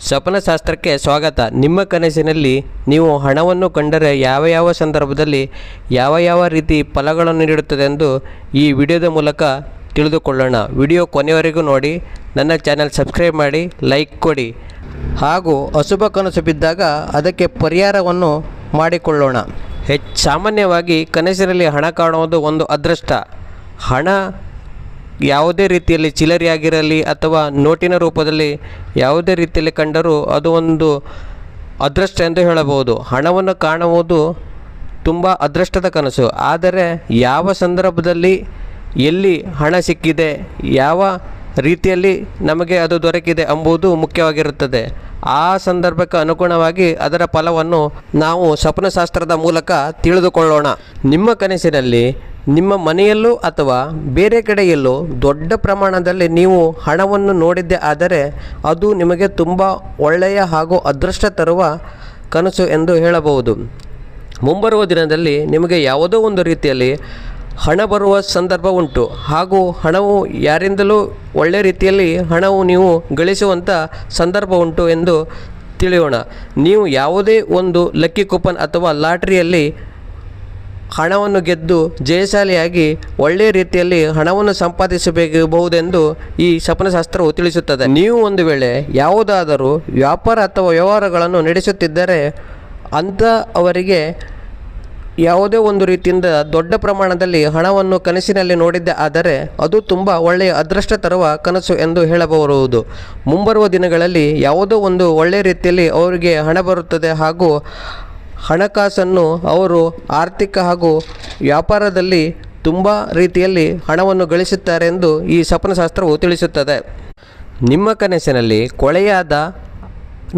ಸ್ವಪ್ನಶಾಸ್ತ್ರಕ್ಕೆ ಸ್ವಾಗತ. ನಿಮ್ಮ ಕನಸಿನಲ್ಲಿ ನೀವು ಹಣವನ್ನು ಕಂಡರೆ ಯಾವ ಯಾವ ಸಂದರ್ಭದಲ್ಲಿ ಯಾವ ಯಾವ ರೀತಿ ಫಲಗಳನ್ನು ನೀಡುತ್ತದೆ ಎಂದು ಈ ವಿಡಿಯೋದ ಮೂಲಕ ತಿಳಿದುಕೊಳ್ಳೋಣ. ವಿಡಿಯೋ ಕೊನೆಯವರೆಗೂ ನೋಡಿ. ನನ್ನ ಚಾನೆಲ್ ಸಬ್ಸ್ಕ್ರೈಬ್ ಮಾಡಿ, ಲೈಕ್ ಕೊಡಿ. ಹಾಗೂ ಅಶುಭ ಕನಸು ಬಿದ್ದಾಗ ಅದಕ್ಕೆ ಪರಿಹಾರವನ್ನು ಮಾಡಿಕೊಳ್ಳೋಣ. ಹೆಚ್ಚು ಸಾಮಾನ್ಯವಾಗಿ ಕನಸಿನಲ್ಲಿ ಹಣ ಕಾಣುವುದು ಒಂದು ಅದೃಷ್ಟ. ಹಣ ಯಾವುದೇ ರೀತಿಯಲ್ಲಿ ಚಿಲ್ಲರೆಯಾಗಿರಲಿ ಅಥವಾ ನೋಟಿನ ರೂಪದಲ್ಲಿ ಯಾವುದೇ ರೀತಿಯಲ್ಲಿ ಕಂಡರೂ ಅದು ಒಂದು ಅದೃಷ್ಟ ಎಂದು ಹೇಳಬಹುದು. ಹಣವನ್ನು ಕಾಣುವುದು ತುಂಬ ಅದೃಷ್ಟದ ಕನಸು. ಆದರೆ ಯಾವ ಸಂದರ್ಭದಲ್ಲಿ ಎಲ್ಲಿ ಹಣ ಸಿಕ್ಕಿದೆ, ಯಾವ ರೀತಿಯಲ್ಲಿ ನಮಗೆ ಅದು ದೊರಕಿದೆ ಎಂಬುದು ಮುಖ್ಯವಾಗಿರುತ್ತದೆ. ಆ ಸಂದರ್ಭಕ್ಕೆ ಅನುಗುಣವಾಗಿ ಅದರ ಫಲವನ್ನು ನಾವು ಸ್ವಪ್ನಶಾಸ್ತ್ರದ ಮೂಲಕ ತಿಳಿದುಕೊಳ್ಳೋಣ. ನಿಮ್ಮ ಕನಸಿನಲ್ಲಿ ನಿಮ್ಮ ಮನೆಯಲ್ಲೂ ಅಥವಾ ಬೇರೆ ಕಡೆಯಲ್ಲೂ ದೊಡ್ಡ ಪ್ರಮಾಣದಲ್ಲಿ ನೀವು ಹಣವನ್ನು ನೋಡಿದ್ದೆ ಆದರೆ ಅದು ನಿಮಗೆ ತುಂಬ ಒಳ್ಳೆಯ ಹಾಗೂ ಅದೃಷ್ಟ ತರುವ ಕನಸು ಎಂದು ಹೇಳಬಹುದು. ಮುಂಬರುವ ದಿನದಲ್ಲಿ ನಿಮಗೆ ಯಾವುದೋ ಒಂದು ರೀತಿಯಲ್ಲಿ ಹಣ ಬರುವ ಸಂದರ್ಭ ಉಂಟು ಹಾಗೂ ಹಣವು ಯಾರಿಂದಲೂ ಒಳ್ಳೆಯ ರೀತಿಯಲ್ಲಿ ಹಣವು ನೀವು ಗಳಿಸುವಂಥ ಸಂದರ್ಭ ಉಂಟು ಎಂದು ತಿಳಿಯೋಣ. ನೀವು ಯಾವುದೇ ಒಂದು ಲಕ್ಕಿ ಕೂಪನ್ ಅಥವಾ ಲಾಟ್ರಿಯಲ್ಲಿ ಹಣವನ್ನು ಗೆದ್ದು ಜಯಶಾಲಿಯಾಗಿ ಒಳ್ಳೆಯ ರೀತಿಯಲ್ಲಿ ಹಣವನ್ನು ಸಂಪಾದಿಸಬೇಕಬಹುದೆಂದು ಈ ಸ್ವಪ್ನಶಾಸ್ತ್ರವು ತಿಳಿಸುತ್ತದೆ. ನೀವು ಒಂದು ವೇಳೆ ಯಾವುದಾದರೂ ವ್ಯಾಪಾರ ಅಥವಾ ವ್ಯವಹಾರಗಳನ್ನು ನಡೆಸುತ್ತಿದ್ದರೆ ಅಂಥ ಅವರಿಗೆ ಯಾವುದೇ ಒಂದು ರೀತಿಯಿಂದ ದೊಡ್ಡ ಪ್ರಮಾಣದಲ್ಲಿ ಹಣವನ್ನು ಕನಸಿನಲ್ಲಿ ನೋಡಿದ್ದೆ ಆದರೆ ಅದು ತುಂಬ ಒಳ್ಳೆಯ ಅದೃಷ್ಟ ತರುವ ಕನಸು ಎಂದು ಹೇಳಬಹುದು ಮುಂಬರುವ ದಿನಗಳಲ್ಲಿ ಯಾವುದೋ ಒಂದು ಒಳ್ಳೆಯ ರೀತಿಯಲ್ಲಿ ಅವರಿಗೆ ಹಣ ಬರುತ್ತದೆ ಹಾಗೂ ಹಣಕಾಸನ್ನು ಅವರು ಆರ್ಥಿಕ ಹಾಗೂ ವ್ಯಾಪಾರದಲ್ಲಿ ತುಂಬ ರೀತಿಯಲ್ಲಿ ಹಣವನ್ನು ಗಳಿಸುತ್ತಾರೆ ಎಂದು ಈ ಸ್ವಪ್ನಶಾಸ್ತ್ರವು ತಿಳಿಸುತ್ತದೆ. ನಿಮ್ಮ ಕನಸಿನಲ್ಲಿ ಕೊಳೆಯಾದ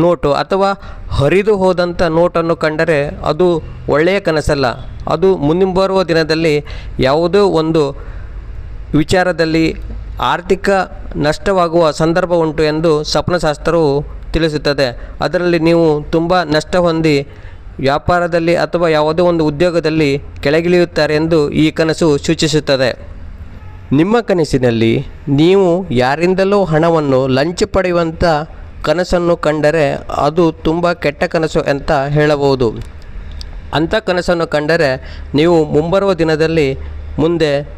ನೋಟು ಅಥವಾ ಹರಿದು ಹೋದಂಥ ನೋಟನ್ನು ಕಂಡರೆ ಅದು ಒಳ್ಳೆಯ ಕನಸಲ್ಲ. ಅದು ಮುಂದಿನ ಬರುವ ದಿನದಲ್ಲಿ ಯಾವುದೋ ಒಂದು ವಿಚಾರದಲ್ಲಿ ಆರ್ಥಿಕ ನಷ್ಟವಾಗುವ ಸಂದರ್ಭ ಉಂಟು ಎಂದು ಸಪನಶಾಸ್ತ್ರವು ತಿಳಿಸುತ್ತದೆ. ಅದರಲ್ಲಿ ನೀವು ತುಂಬ ನಷ್ಟ ಹೊಂದಿ ವ್ಯಾಪಾರದಲ್ಲಿ ಅಥವಾ ಯಾವುದೋ ಒಂದು ಉದ್ಯೋಗದಲ್ಲಿ ಕೆಳಗಿಳಿಯುತ್ತಾರೆ ಎಂದು ಈ ಕನಸು ಸೂಚಿಸುತ್ತದೆ. ನಿಮ್ಮ ಕನಸಿನಲ್ಲಿ ನೀವು ಯಾರಿಂದಲೂ ಹಣವನ್ನು ಲಂಚ ಪಡೆಯುವಂಥ ಕನಸನ್ನು ಕಂಡರೆ ಅದು ತುಂಬ ಕೆಟ್ಟ ಕನಸು ಅಂತ ಹೇಳಬಹುದು. ಅಂಥ ಕನಸನ್ನು ಕಂಡರೆ ನೀವು ಮುಂಬರುವ ದಿನದಲ್ಲಿ ಮುಂದೆ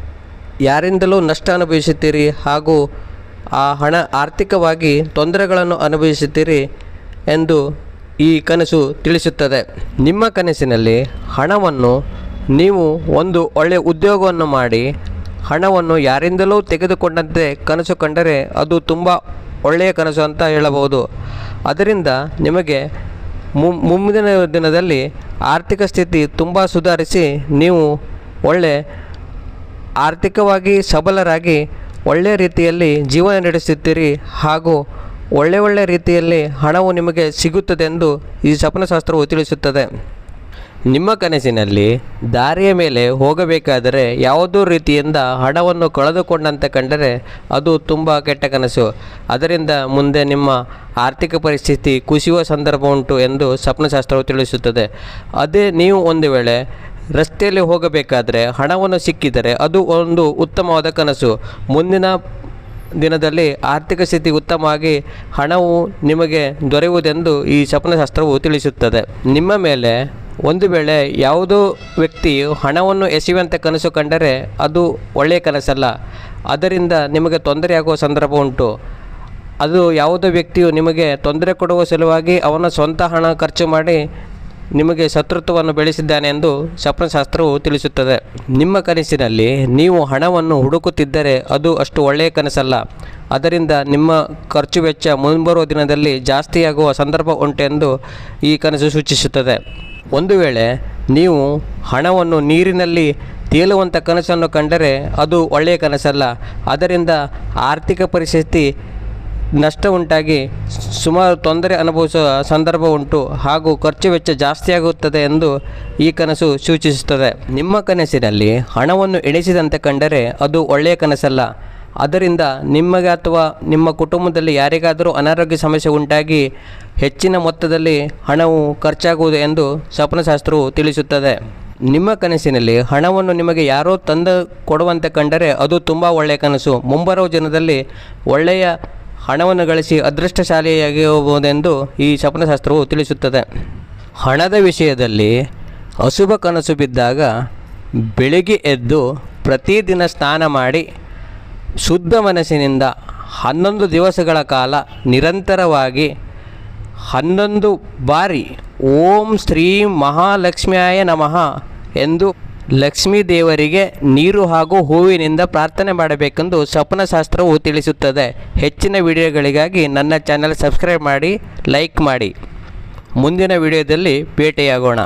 ಯಾರಿಂದಲೂ ನಷ್ಟ ಅನುಭವಿಸುತ್ತೀರಿ ಹಾಗೂ ಆ ಹಣ ಆರ್ಥಿಕವಾಗಿ ತೊಂದರೆಗಳನ್ನು ಅನುಭವಿಸುತ್ತೀರಿ ಎಂದು ಈ ಕನಸು ತಿಳಿಸುತ್ತದೆ. ನಿಮ್ಮ ಕನಸಿನಲ್ಲಿ ಹಣವನ್ನು ನೀವು ಒಂದು ಒಳ್ಳೆಯ ಉದ್ಯೋಗವನ್ನು ಮಾಡಿ, ಹಣವನ್ನು ಯಾರಿಂದಲೂ ತೆಗೆದುಕೊಂಡಂತೆ ಕನಸು ಕಂಡರೆ ಅದು ತುಂಬ ಒಳ್ಳೆಯ ಕನಸು ಅಂತ ಹೇಳಬಹುದು. ಅದರಿಂದ ನಿಮಗೆ ಮುಂದಿನ ದಿನದಲ್ಲಿ ಆರ್ಥಿಕ ಸ್ಥಿತಿ ತುಂಬ ಸುಧಾರಿಸಿ, ನೀವು ಒಳ್ಳೆ ಆರ್ಥಿಕವಾಗಿ ಸಬಲರಾಗಿ ಒಳ್ಳೆಯ ರೀತಿಯಲ್ಲಿ ಜೀವನ ನಡೆಸುತ್ತೀರಿ ಹಾಗೂ ಒಳ್ಳೆ ಒಳ್ಳೆ ರೀತಿಯಲ್ಲಿ ಹಣವು ನಿಮಗೆ ಸಿಗುತ್ತದೆ ಎಂದು ಈ ಸಪನಶಾಸ್ತ್ರವು ತಿಳಿಸುತ್ತದೆ. ನಿಮ್ಮ ಕನಸಿನಲ್ಲಿ ದಾರಿಯ ಮೇಲೆ ಹೋಗಬೇಕಾದರೆ ಯಾವುದೋ ರೀತಿಯಿಂದ ಹಣವನ್ನು ಕಳೆದುಕೊಂಡಂತೆ ಕಂಡರೆ ಅದು ತುಂಬ ಕೆಟ್ಟ ಕನಸು. ಅದರಿಂದ ಮುಂದೆ ನಿಮ್ಮ ಆರ್ಥಿಕ ಪರಿಸ್ಥಿತಿ ಕುಸಿಯುವ ಸಂದರ್ಭ ಉಂಟು ಎಂದು ಸ್ವಪ್ನಶಾಸ್ತ್ರವು ತಿಳಿಸುತ್ತದೆ. ಅದೇ ನೀವು ಒಂದು ವೇಳೆ ರಸ್ತೆಯಲ್ಲಿ ಹೋಗಬೇಕಾದರೆ ಹಣವನ್ನು ಸಿಕ್ಕಿದರೆ ಅದು ಒಂದು ಉತ್ತಮವಾದ ಕನಸು. ಮುಂದಿನ ದಿನದಲ್ಲಿ ಆರ್ಥಿಕ ಸ್ಥಿತಿ ಉತ್ತಮವಾಗಿ ಹಣವು ನಿಮಗೆ ದೊರೆಯುವುದೆಂದು ಈ ಸ್ವಪ್ನಶಾಸ್ತ್ರವು ತಿಳಿಸುತ್ತದೆ. ನಿಮ್ಮ ಮೇಲೆ ಒಂದು ವೇಳೆ ಯಾವುದೋ ವ್ಯಕ್ತಿಯು ಹಣವನ್ನು ಎಸೆಯುವಂತೆ ಕನಸು ಕಂಡರೆ ಅದು ಒಳ್ಳೆಯ ಕನಸಲ್ಲ. ಅದರಿಂದ ನಿಮಗೆ ತೊಂದರೆಯಾಗುವ ಸಂದರ್ಭ ಉಂಟು. ಅದು ಯಾವುದೋ ವ್ಯಕ್ತಿಯು ನಿಮಗೆ ತೊಂದರೆ ಕೊಡುವ ಸಲುವಾಗಿ ಅವನ ಸ್ವಂತ ಹಣ ಖರ್ಚು ಮಾಡಿ ನಿಮಗೆ ಶತ್ರುತ್ವವನ್ನು ಬೆಳೆಸಿದ್ದಾನೆ ಎಂದು ಸ್ವಪ್ನಶಾಸ್ತ್ರವು ತಿಳಿಸುತ್ತದೆ. ನಿಮ್ಮ ಕನಸಿನಲ್ಲಿ ನೀವು ಹಣವನ್ನು ಹುಡುಕುತ್ತಿದ್ದರೆ ಅದು ಅಷ್ಟು ಒಳ್ಳೆಯ ಕನಸಲ್ಲ. ಅದರಿಂದ ನಿಮ್ಮ ಖರ್ಚು ವೆಚ್ಚ ಮುಂಬರುವ ದಿನದಲ್ಲಿ ಜಾಸ್ತಿಯಾಗುವ ಸಂದರ್ಭ ಉಂಟೆಂದು ಈ ಕನಸು ಸೂಚಿಸುತ್ತದೆ. ಒಂದು ವೇಳೆ ನೀವು ಹಣವನ್ನು ನೀರಿನಲ್ಲಿ ತೇಲುವಂಥ ಕನಸನ್ನು ಕಂಡರೆ ಅದು ಒಳ್ಳೆಯ ಕನಸಲ್ಲ. ಅದರಿಂದ ಆರ್ಥಿಕ ಪರಿಸ್ಥಿತಿ ನಷ್ಟ ಉಂಟಾಗಿ ಸುಮಾರು ತೊಂದರೆ ಅನುಭವಿಸುವ ಸಂದರ್ಭ ಉಂಟು ಹಾಗೂ ಖರ್ಚು ವೆಚ್ಚ ಜಾಸ್ತಿಯಾಗುತ್ತದೆ ಎಂದು ಈ ಕನಸು ಸೂಚಿಸುತ್ತದೆ. ನಿಮ್ಮ ಕನಸಿನಲ್ಲಿ ಹಣವನ್ನು ಎಣಿಸಿದಂತೆ ಕಂಡರೆ ಅದು ಒಳ್ಳೆಯ ಕನಸಲ್ಲ. ಅದರಿಂದ ನಿಮಗೆ ಅಥವಾ ನಿಮ್ಮ ಕುಟುಂಬದಲ್ಲಿ ಯಾರಿಗಾದರೂ ಅನಾರೋಗ್ಯ ಸಮಸ್ಯೆ ಉಂಟಾಗಿ ಹೆಚ್ಚಿನ ಮೊತ್ತದಲ್ಲಿ ಹಣವು ಖರ್ಚಾಗುವುದು ಎಂದು ಸ್ವಪ್ನಶಾಸ್ತ್ರವು ತಿಳಿಸುತ್ತದೆ. ನಿಮ್ಮ ಕನಸಿನಲ್ಲಿ ಹಣವನ್ನು ನಿಮಗೆ ಯಾರೋ ತಂದು ಕೊಡುವಂತೆ ಕಂಡರೆ ಅದು ತುಂಬ ಒಳ್ಳೆಯ ಕನಸು. ಮುಂಬರುವ ಜನದಲ್ಲಿ ಒಳ್ಳೆಯ ಹಣವನ್ನು ಗಳಿಸಿ ಅದೃಷ್ಟಶಾಲಿಯಾಗಬಹುದೆಂದು ಈ ಶಪನಶಾಸ್ತ್ರವು ತಿಳಿಸುತ್ತದೆ. ಹಣದ ವಿಷಯದಲ್ಲಿ ಅಶುಭ ಕನಸು ಬಿದ್ದಾಗ ಬೆಳಿಗ್ಗೆ ಎದ್ದು ಪ್ರತಿದಿನ ಸ್ನಾನ ಮಾಡಿ ಶುದ್ಧ ಮನಸ್ಸಿನಿಂದ ಹನ್ನೊಂದು ದಿವಸಗಳ ಕಾಲ ನಿರಂತರವಾಗಿ ಹನ್ನೊಂದು ಬಾರಿ ಓಂ ಶ್ರೀ ಮಹಾಲಕ್ಷ್ಮಿಯಾಯ ನಮಃ ಎಂದು ಲಕ್ಷ್ಮೀ ದೇವರಿಗೆ ನೀರು ಹಾಗೂ ಹೂವಿನಿಂದ ಪ್ರಾರ್ಥನೆ ಮಾಡಬೇಕೆಂದು ಸ್ವಪ್ನಶಾಸ್ತ್ರವು ತಿಳಿಸುತ್ತದೆ. ಹೆಚ್ಚಿನ ವಿಡಿಯೋಗಳಿಗಾಗಿ ನನ್ನ ಚಾನೆಲ್ ಸಬ್ಸ್ಕ್ರೈಬ್ ಮಾಡಿ, ಲೈಕ್ ಮಾಡಿ. ಮುಂದಿನ ವಿಡಿಯೋದಲ್ಲಿ ಭೇಟಿಯಾಗೋಣ.